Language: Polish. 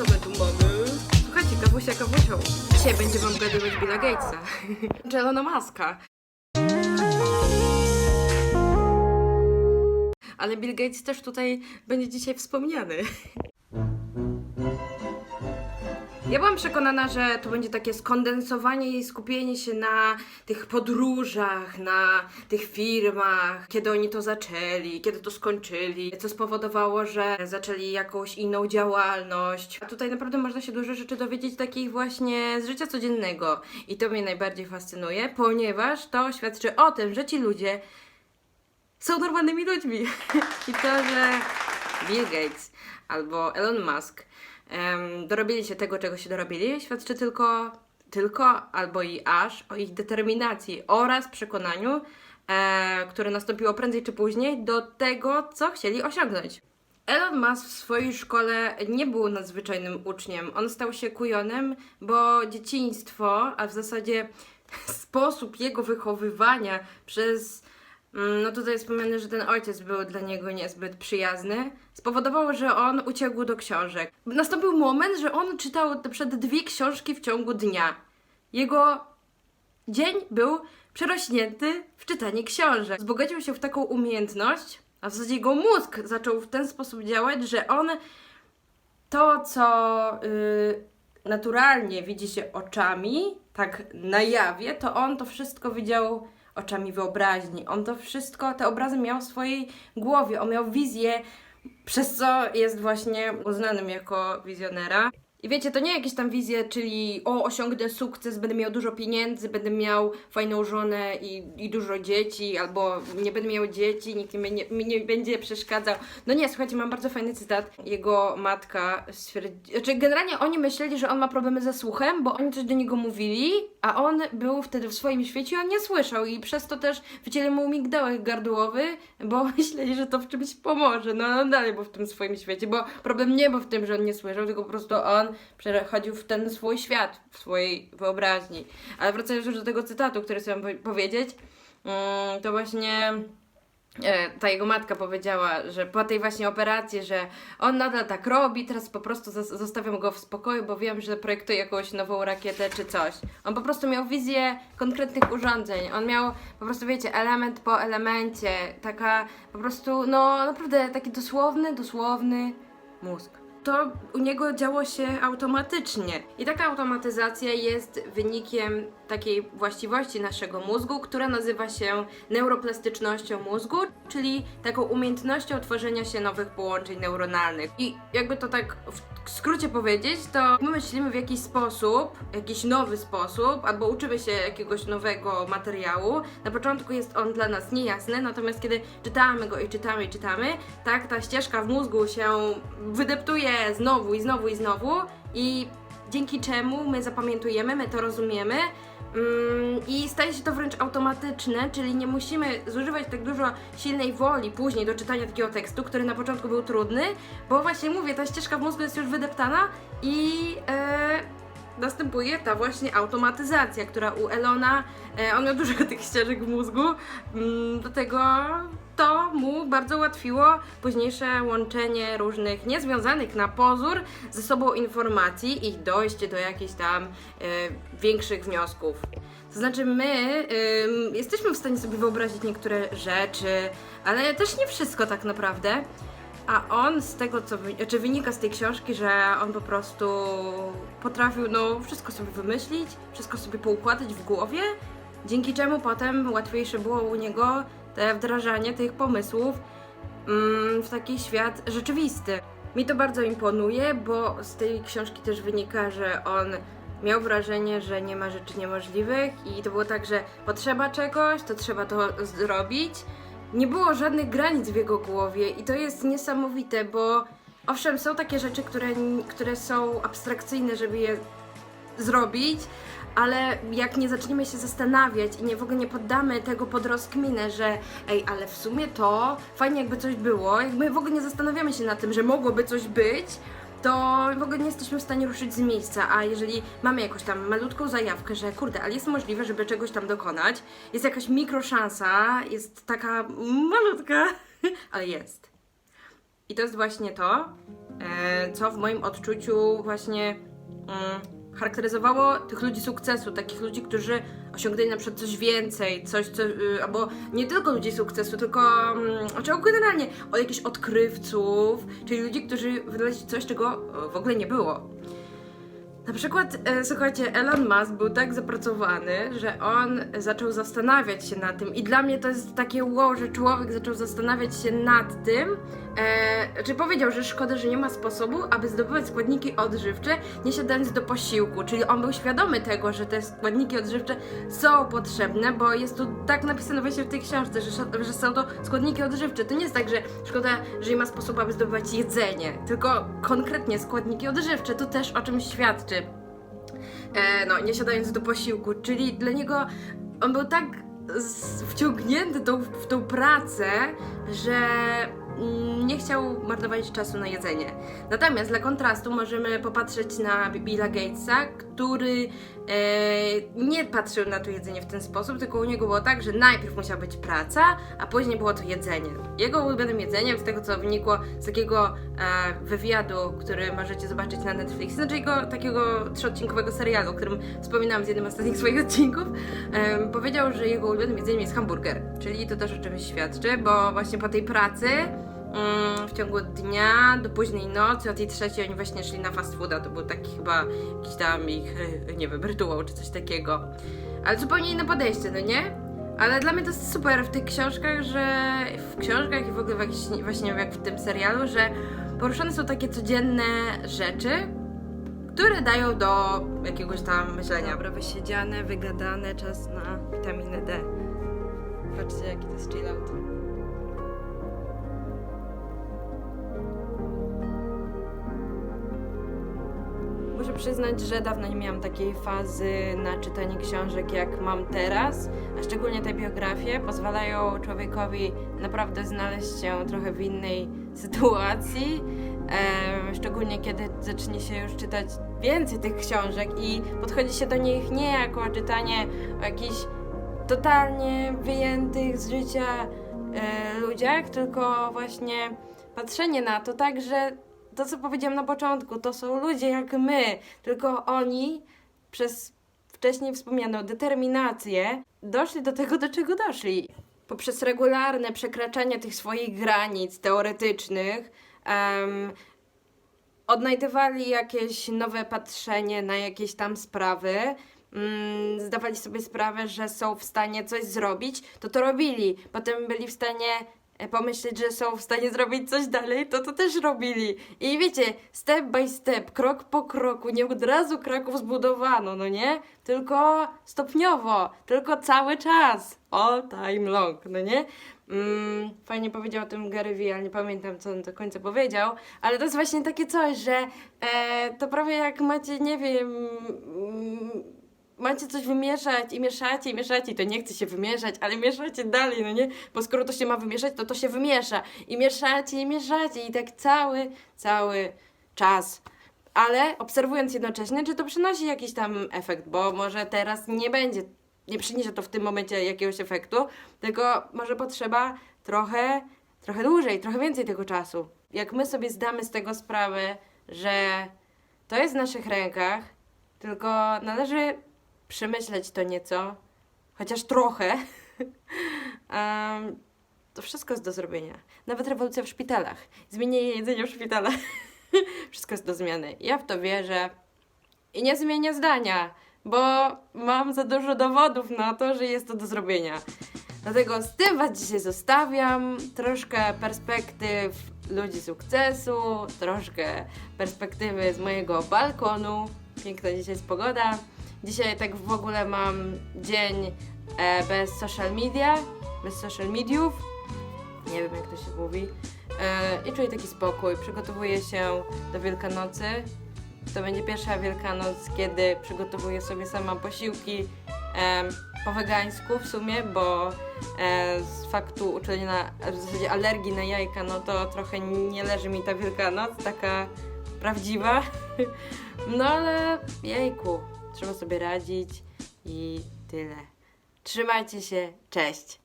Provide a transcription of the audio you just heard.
co my tu mamy? Słuchajcie, kawusia kawusią. Dzisiaj będzie wam gadywać Billa Gatesa. Czy Elona Muska. Ale Bill Gates też tutaj będzie dzisiaj wspomniany. Ja byłam przekonana, że to będzie takie skondensowanie i skupienie się na tych podróżach, na tych firmach, kiedy oni to zaczęli, kiedy to skończyli, co spowodowało, że zaczęli jakąś inną działalność. A tutaj naprawdę można się dużo rzeczy dowiedzieć takich właśnie z życia codziennego. I to mnie najbardziej fascynuje, ponieważ to świadczy o tym, że ci ludzie są normalnymi ludźmi. I to, że Bill Gates albo Elon Musk dorobili się tego, czego się dorobili, świadczy tylko, tylko albo i aż o ich determinacji oraz przekonaniu, e, które nastąpiło prędzej czy później, do tego, co chcieli osiągnąć. Elon Musk w swojej szkole nie był nadzwyczajnym uczniem. On stał się kujonem, bo dzieciństwo, a w zasadzie sposób jego wychowywania przez No tutaj jest wspomniane, że ten ojciec był dla niego niezbyt przyjazny. Spowodowało, że on uciekł do książek. Nastąpił moment, że on czytał przykład dwie książki w ciągu dnia. Jego dzień był przerośnięty w czytanie książek. Wzbogacił się w taką umiejętność, a w zasadzie jego mózg zaczął w ten sposób działać, że on to, co y, naturalnie widzi się oczami, tak na jawie, to on to wszystko widział oczami wyobraźni. On to wszystko, te obrazy miał w swojej głowie. On miał wizję, przez co jest właśnie uznanym jako wizjonera. I wiecie, to nie jakieś tam wizje, czyli o, osiągnę sukces, będę miał dużo pieniędzy, będę miał fajną żonę i, i dużo dzieci, albo nie będę miał dzieci, nikt mi nie, mi nie będzie przeszkadzał. No nie, słuchajcie, mam bardzo fajny cytat. Jego matka stwierdziła, znaczy generalnie oni myśleli, że on ma problemy ze słuchem, bo oni coś do niego mówili, a on był wtedy w swoim świecie i on nie słyszał i przez to też wycięli mu migdałek gardłowy, bo myśleli, że to w czymś pomoże. No on dalej był w tym swoim świecie, bo problem nie był w tym, że on nie słyszał, tylko po prostu on przechodził w ten swój świat, w swojej wyobraźni. Ale wracając już do tego cytatu, który chciałam po- powiedzieć, mm, to właśnie e, ta jego matka powiedziała, że po tej właśnie operacji, że on nadal tak robi, teraz po prostu zostawiam go w spokoju, bo wiem, że projektuje jakąś nową rakietę czy coś. On po prostu miał wizję konkretnych urządzeń. On miał po prostu, wiecie, element po elemencie, taka po prostu, no naprawdę taki dosłowny, dosłowny mózg. To u niego działo się automatycznie. I taka automatyzacja jest wynikiem takiej właściwości naszego mózgu, która nazywa się neuroplastycznością mózgu, czyli taką umiejętnością tworzenia się nowych połączeń neuronalnych. I jakby to tak w skrócie powiedzieć, to my myślimy w jakiś sposób, jakiś nowy sposób, albo uczymy się jakiegoś nowego materiału. Na początku jest on dla nas niejasny, natomiast kiedy czytamy go i czytamy i czytamy, tak ta ścieżka w mózgu się wydeptuje znowu i znowu i znowu. I dzięki czemu my zapamiętujemy, my to rozumiemy. Mm, i staje się to wręcz automatyczne, czyli nie musimy zużywać tak dużo silnej woli później do czytania takiego tekstu, który na początku był trudny, bo właśnie mówię, ta ścieżka w mózgu jest już wydeptana i e, następuje ta właśnie automatyzacja, która u Elona, e, on miał dużo tych ścieżek w mózgu, mm, do tego to mu bardzo ułatwiło późniejsze łączenie różnych niezwiązanych na pozór ze sobą informacji i dojście do jakichś tam e, większych wniosków. To znaczy, my jesteśmy w stanie sobie wyobrazić niektóre rzeczy, ale też nie wszystko tak naprawdę. A on z tego, co wy, czy wynika z tej książki, że on po prostu potrafił no, wszystko sobie wymyślić, wszystko sobie poukładać w głowie, dzięki czemu potem łatwiejsze było u niego te wdrażanie tych pomysłów mm, w taki świat rzeczywisty. Mi to bardzo imponuje, bo z tej książki też wynika, że on miał wrażenie, że nie ma rzeczy niemożliwych i to było tak, że potrzeba czegoś, to trzeba to zrobić. Nie było żadnych granic w jego głowie i to jest niesamowite, bo owszem, są takie rzeczy, które, które są abstrakcyjne, żeby je zrobić, ale jak nie zaczniemy się zastanawiać i nie w ogóle nie poddamy tego pod rozkminę, że ej, ale w sumie to fajnie jakby coś było, jak my w ogóle nie zastanawiamy się nad tym, że mogłoby coś być, to w ogóle nie jesteśmy w stanie ruszyć z miejsca, a jeżeli mamy jakąś tam malutką zajawkę, że kurde, ale jest możliwe, żeby czegoś tam dokonać, jest jakaś mikroszansa, jest taka malutka, ale jest. I to jest właśnie to, e, co w moim odczuciu właśnie mm, charakteryzowało tych ludzi sukcesu, takich ludzi, którzy osiągnęli na przykład coś więcej, coś, co, y, albo nie tylko ludzi sukcesu, tylko mm, znaczy generalnie o jakichś odkrywców, czyli ludzi, którzy wynaleźli coś, czego e, w ogóle nie było. Na przykład, e, słuchajcie, Elon Musk był tak zapracowany, że on zaczął zastanawiać się nad tym. I dla mnie to jest takie wow, że człowiek zaczął zastanawiać się nad tym, e, czy powiedział, że szkoda, że nie ma sposobu, aby zdobywać składniki odżywcze, nie siadając do posiłku, czyli on był świadomy tego, że te składniki odżywcze są potrzebne, bo jest tu tak napisane właśnie w tej książce, że, że są to składniki odżywcze. To nie jest tak, że szkoda, że nie ma sposobu, aby zdobywać jedzenie, tylko konkretnie składniki odżywcze, to też o czymś świadczy e, no, nie siadając do posiłku, czyli dla niego on był tak wciągnięty tą, w tą pracę, że nie chciał marnować czasu na jedzenie. Natomiast dla kontrastu możemy popatrzeć na Billa Gatesa, który e, nie patrzył na to jedzenie w ten sposób, tylko u niego było tak, że najpierw musiała być praca, a później było to jedzenie. Jego ulubionym jedzeniem, z tego co wynikło z takiego e, wywiadu, który możecie zobaczyć na Netflix, znaczy jego takiego trzyodcinkowego serialu, o którym wspominałam z jednym z ostatnich swoich odcinków, em, powiedział, że jego ulubionym jedzeniem jest hamburger, czyli to też o czymś świadczy, bo właśnie po tej pracy mm, w ciągu dnia do późnej nocy, o tej trzeciej oni właśnie szli na fast fooda, to był taki chyba jakiś tam ich, e, nie wiem, rytuał czy coś takiego. Ale zupełnie inne podejście, no nie? Ale dla mnie to jest super w tych książkach, że w książkach i w ogóle w jakiś, właśnie jak w tym serialu, że poruszane są takie codzienne rzeczy, które dają do jakiegoś tam myślenia. Dobra, wysiedziane, wygadane, czas na witaminę D. Patrzcie, jaki to jest chill out. Muszę przyznać, że dawno nie miałam takiej fazy na czytanie książek, jak mam teraz, a szczególnie te biografie pozwalają człowiekowi naprawdę znaleźć się trochę w innej sytuacji, szczególnie kiedy zacznie się już czytać więcej tych książek i podchodzi się do nich nie jako czytanie o jakichś totalnie wyjętych z życia e, ludziach, tylko właśnie patrzenie na to tak, że to, co powiedziałam na początku, to są ludzie jak my, tylko oni przez wcześniej wspomnianą determinację doszli do tego, do czego doszli. Poprzez regularne przekraczanie tych swoich granic teoretycznych, em, odnajdywali jakieś nowe patrzenie na jakieś tam sprawy, mm, zdawali sobie sprawę, że są w stanie coś zrobić, to to robili. Potem byli w stanie pomyśleć, że są w stanie zrobić coś dalej, to to też robili. I wiecie, step by step, krok po kroku, nie od razu Kraków zbudowano, no nie? Tylko stopniowo, tylko cały czas, all time long, no nie? Mm, fajnie powiedział o tym Gary Vee, ale nie pamiętam, co on do końca powiedział, ale to jest właśnie takie coś, że e, to prawie jak macie, nie wiem, mm, macie coś wymieszać i mieszacie i mieszacie i to nie chce się wymieszać, ale mieszacie dalej, no nie? Bo skoro to się ma wymieszać, to to się wymiesza i mieszacie i mieszacie i tak cały, cały czas. Ale obserwując jednocześnie, czy to przynosi jakiś tam efekt, bo może teraz nie będzie, nie przyniesie to w tym momencie jakiegoś efektu, tylko może potrzeba trochę, trochę dłużej, trochę więcej tego czasu. Jak my sobie zdamy z tego sprawę, że to jest w naszych rękach, tylko należy przemyśleć to nieco, chociaż trochę, em, to wszystko jest do zrobienia. Nawet rewolucja w szpitalach, zmienienie jedzenia w szpitalach, wszystko jest do zmiany. Ja w to wierzę i nie zmienię zdania, bo mam za dużo dowodów na to, że jest to do zrobienia. Dlatego z tym Was dzisiaj zostawiam. Troszkę perspektyw ludzi sukcesu, troszkę perspektywy z mojego balkonu. Piękna dzisiaj jest pogoda. Dzisiaj tak w ogóle mam dzień e, bez social media, bez social mediów. Nie wiem jak to się mówi. E, I czuję taki spokój. Przygotowuję się do Wielkanocy. To będzie pierwsza Wielkanoc, kiedy przygotowuję sobie sama posiłki em, po wegańsku w sumie, bo e, z faktu uczenia, w zasadzie alergii na jajka, no to trochę nie leży mi ta Wielkanoc, taka prawdziwa. No ale jejku, trzeba sobie radzić i tyle. Trzymajcie się, cześć!